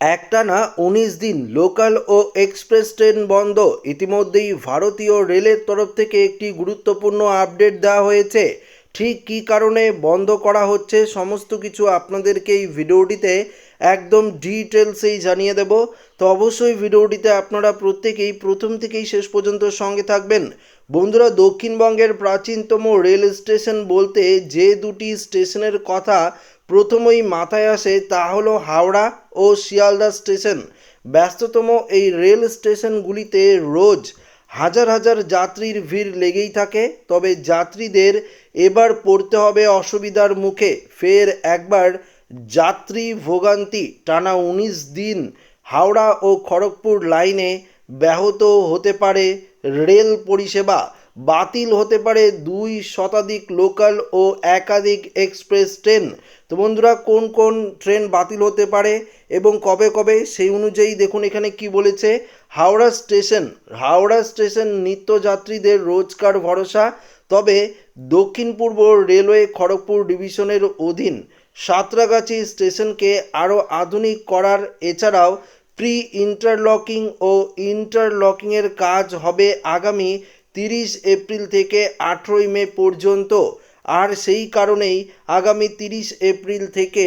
একটানা উনিশ দিন লোকাল ও এক্সপ্রেস ট্রেন বন্ধ। ইতিমধ্যেই ভারতীয় রেলের তরফ থেকে একটি গুরুত্বপূর্ণ আপডেট দেওয়া হয়েছে। ঠিক কী কারণে বন্ধ করা হচ্ছে সমস্ত কিছু আপনাদেরকে এই ভিডিওটিতে একদম ডিটেলসেই জানিয়ে দেব। তো অবশ্যই ভিডিওটিতে আপনারা প্রত্যেকেই প্রথম থেকেই শেষ পর্যন্ত সঙ্গে থাকবেন। বন্ধুরা, দক্ষিণবঙ্গের প্রাচীনতম রেল স্টেশন বলতে যে দুটি স্টেশনের কথা প্রথমেই মাথায় আসে তা হলো হাওড়া ও শিয়ালদা স্টেশন। ব্যস্ততম এই রেল স্টেশনগুলিতে রোজ হাজার হাজার যাত্রীর ভিড় লেগেই থাকে, তবে যাত্রীদের এবার পড়তে হবে অসুবিধার মুখে। ফের একবার যাত্রী ভোগান্তি টানা উনিশ দিন হাওড়া ও খড়গপুর লাইনে ব্যাহত হতে পারে রেল পরিষেবা। বাতিল হতে পারে দুই শতাধিক লোকাল ও একাধিক এক্সপ্রেস ট্রেন। তো বন্ধুরা, কোন কোন ট্রেন বাতিল হতে পারে এবং কবে কবে, সেই অনুযায়ী দেখুন এখানে কি বলেছে হাওড়া স্টেশন। হাওড়া স্টেশন নিত্যযাত্রীদের রোজকার ভরসা। তবে দক্ষিণ পূর্ব রেলওয়ে খড়গপুর ডিভিশনের অধীন সাঁতরাগাছি স্টেশনকে আরও আধুনিক করার, এছাড়াও প্রি ইন্টারলকিং ও ইন্টারলকিংয়ের কাজ হবে আগামী তিরিশ এপ্রিল থেকে আঠেরোই মে পর্যন্ত। আর সেই কারণেই আগামী তিরিশ এপ্রিল থেকে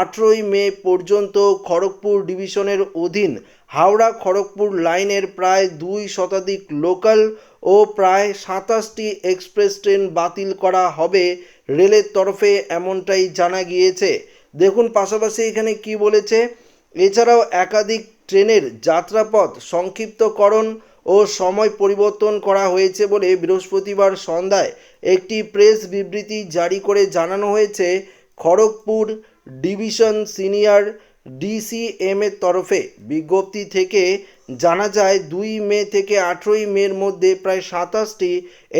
আঠেরোই মে পর্যন্ত খড়গপুর ডিভিশনের অধীন হাওড়া খড়গপুর লাইনের প্রায় দুই শতাধিক লোকাল ও প্রায় সাতাশটি এক্সপ্রেস ট্রেন বাতিল করা হবে রেলের তরফে এমনটাই জানা গিয়েছে। দেখুন পাশাপাশি এখানে কি বলেছে। এছাড়াও একাধিক ট্রেনের যাত্রাপথ সংক্ষিপ্তকরণ ও সময় পরিবর্তন করা হয়েছে বলে বৃহস্পতিবার সন্ধ্যায় একটি প্রেস বিবৃতি জারি করে জানানো হয়েছে। খড়গপুর ডিভিশন সিনিয়র ডিসিএম এর তরফে বিজ্ঞপ্তি থেকে জানা যায়, দুই মে থেকে আঠেরোই মের মধ্যে প্রায় সাতাশটি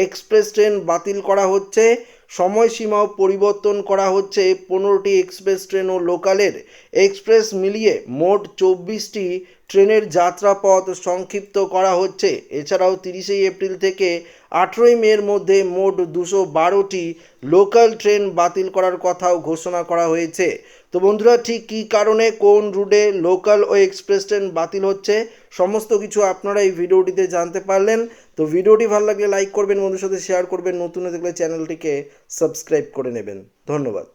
এক্সপ্রেস ট্রেন বাতিল করা হচ্ছে। সময়সীমাও পরিবর্তন করা হচ্ছে। পনেরোটি এক্সপ্রেস ট্রেন ও লোকালের এক্সপ্রেস মিলিয়ে মোট চব্বিশটি ট্রেনের যাত্রাপথ সংক্ষিপ্ত করা হচ্ছে। এছাড়াও তিরিশেই এপ্রিল থেকে আঠেরোই মের মধ্যে মোট দুশো বারোটি লোকাল ট্রেন বাতিল করার কথাও ঘোষণা করা হয়েছে। তো বন্ধুরা, ঠিক কী কারণে, কোন রুটে লোকাল ও এক্সপ্রেস ট্রেন বাতিল হচ্ছে, সমস্ত কিছু আপনারা এই ভিডিওটিতে জানতে পারলেন। তো ভিডিওটি ভালো লাগলে লাইক করবেন, বন্ধুর সাথে শেয়ার করবেন, নতুন হয়ে থাকলে চ্যানেলটিকে সাবস্ক্রাইব করে নেবেন। ধন্যবাদ।